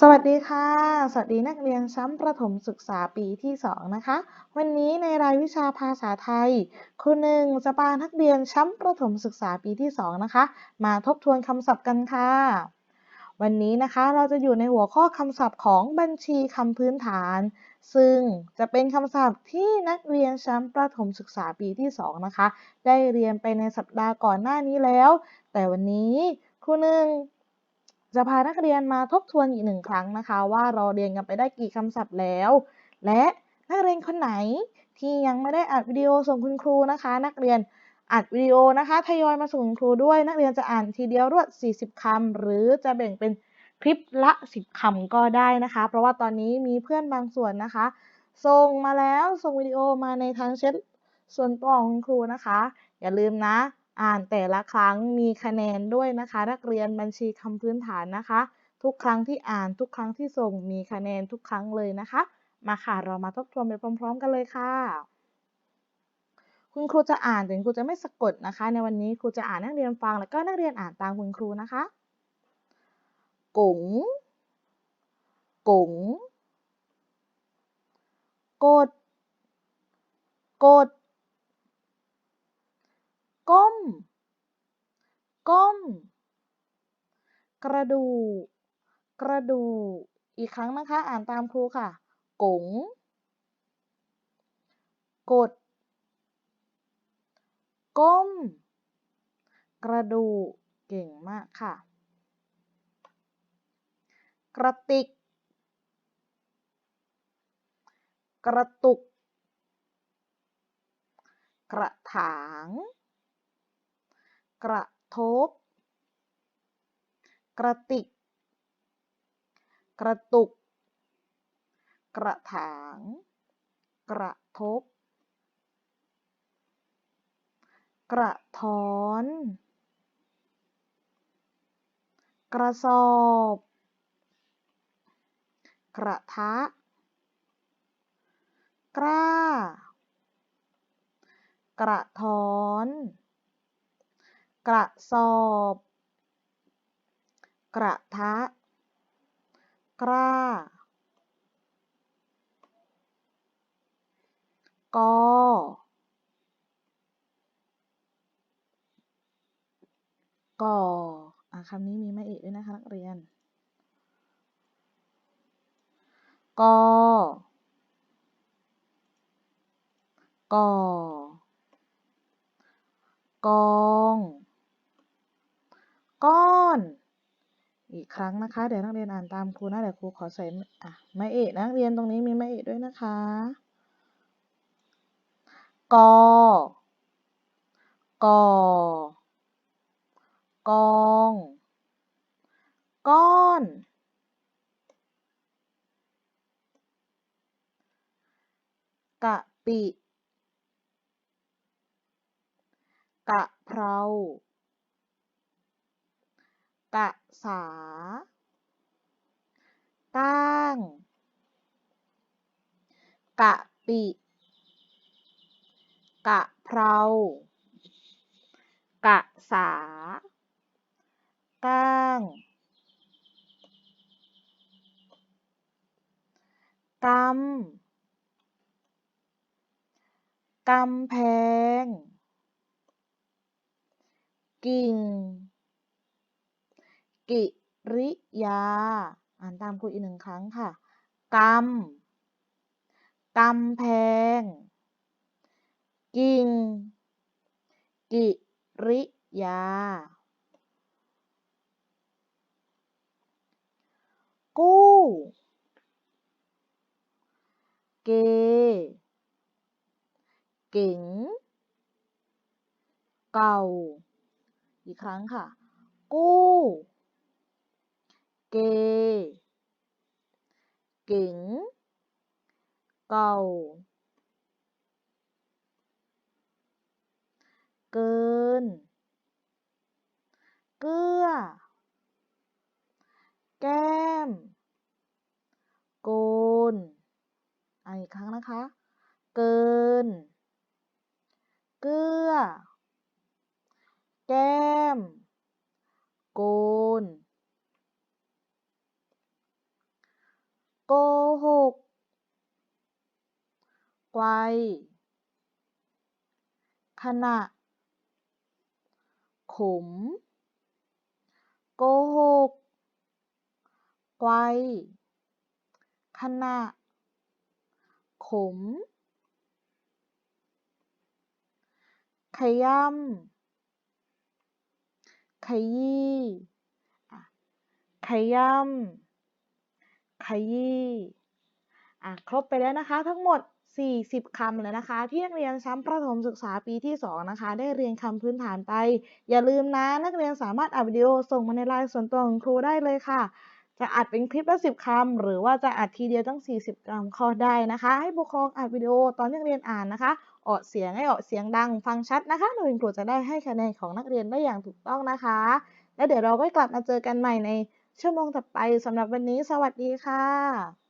สวัสดีค่ะ สวัสดีนักเรียนชั้นประถมศึกษาปีที่ 2 นะคะ วันนี้ในรายวิชาภาษาไทยครูหนึ่งจะพานักเรียนชั้นประถมศึกษาปีที่ 2 นะคะ มาทบทวนคำศัพท์กันค่ะ วันนี้นะคะเราจะอยู่ในหัวข้อคำศัพท์ของบัญชีคำพื้นฐาน ซึ่งจะเป็นคำศัพท์ที่นักเรียนชั้นประถมศึกษาปีที่ 2 นะคะ ได้เรียนไปในสัปดาห์ก่อนหน้านี้แล้ว แต่วันนี้ครูหนึ่ง จะพานักเรียนมาทบทวนอีกหนึ่งครั้งนะคะ ว่าเราเรียนกันไปได้กี่คำศัพท์แล้ว และนักเรียนคนไหนที่ยังไม่ได้อัดวิดีโอส่งคุณครูนะคะ นักเรียนอัดวิดีโอนะคะทยอยมาส่งคุณครูด้วย นักเรียนจะอ่านทีเดียวรวด 40คำหรือจะแบ่งเป็นคลิปละ 10คำก็ได้นะคะ เพราะว่าตอนนี้มีเพื่อนบางส่วนนะคะส่งมาแล้วส่งวิดีโอมาในทางแชทส่วนตัวของครูนะคะ อย่าลืมนะ อ่านแต่ละครั้งมีคะแนนด้วยนะคะ นักเรียนบัญชีคำพื้นฐานนะคะ ทุกครั้งที่อ่านทุกครั้งที่ส่งมีคะแนนทุกครั้งเลยนะคะ มาค่ะเรามาทบทวนไปพร้อม ๆ กันเลยค่ะ คุณครูจะอ่านแต่คุณครูจะไม่สะกดนะคะ ในวันนี้ครูจะอ่านนักเรียนฟังแล้วก็นักเรียนอ่านตามคุณครูนะคะก๋งก๋งกด กด ก้ม ก้ม กระดูก กระดูก อีกครั้งนะคะ อ่านตามครูค่ะ กง กด ก้ม กระดูก เก่งมากค่ะ กระติก กระตุกกระถาง กระทบ กระติก กระตุก กระถาง กระทบ กระท้อน กระสอบ กระทะ กล้า กระท้อน กระสอบ กระทะ กล้า กอ ก่ออคำนี้มีไม่เอกด้วยนะคะนักเรียน กอ กอกอง ก้อน อีกครั้งนะคะ เดี๋ยวนักเรียนอ่านตามครูนะ เดี๋ยวครูขอใส่อะไม่เอกนักเรียนตรงนี้มีไม่เอกด้วยนะคะ กอกอกอง ก้อน กะปิ กะเพรา กะสาก้ง กะปิ กะเพรากะสา ก้าง กำ กำแพง กิ่ง กิริยา อ่านตามครูอีกหนึ่งครั้งค่ะกำกำแพง กิ่ง กิริยา กู้ เก เก๋ง เก่า อีกครั้งค่ะ กู้ เก เก๋ง เก่า เกิน เกื้อแก้ม โกนอีกครั้งนะคะ เกิน เกื้อแก้ม โกน ไกวขณะ ขม โกหก ไกวขณะ ขม ขย้ำขยี้อะขย้ำขยี้ อะ ครบไปแล้วนะคะทั้งหมด 40 คำเลยนะคะ ที่นักเรียนชั้นประถมศึกษาปีที่ 2 นะคะ ได้เรียนคำพื้นฐานไป อย่าลืมนะนักเรียนสามารถอัดวิดีโอส่งมาในไลน์ส่วนตัวของครูได้เลยค่ะ จะอัดเป็นคลิปละ10 คำ หรือว่าจะอัดทีเดียวตั้ง 40 คำก็ได้นะคะ ให้ผู้ปกครองอัดวิดีโอตอนที่นักเรียนอ่านนะคะออกเสียงให้ออกเสียงดังฟังชัดนะคะโดยคุณครูจะได้ให้คะแนนของนักเรียนได้อย่างถูกต้องนะคะ แล้วเดี๋ยวเราก็กลับมาเจอกันใหม่ในชั่วโมงต่อไปสำหรับวันนี้ สวัสดีค่ะ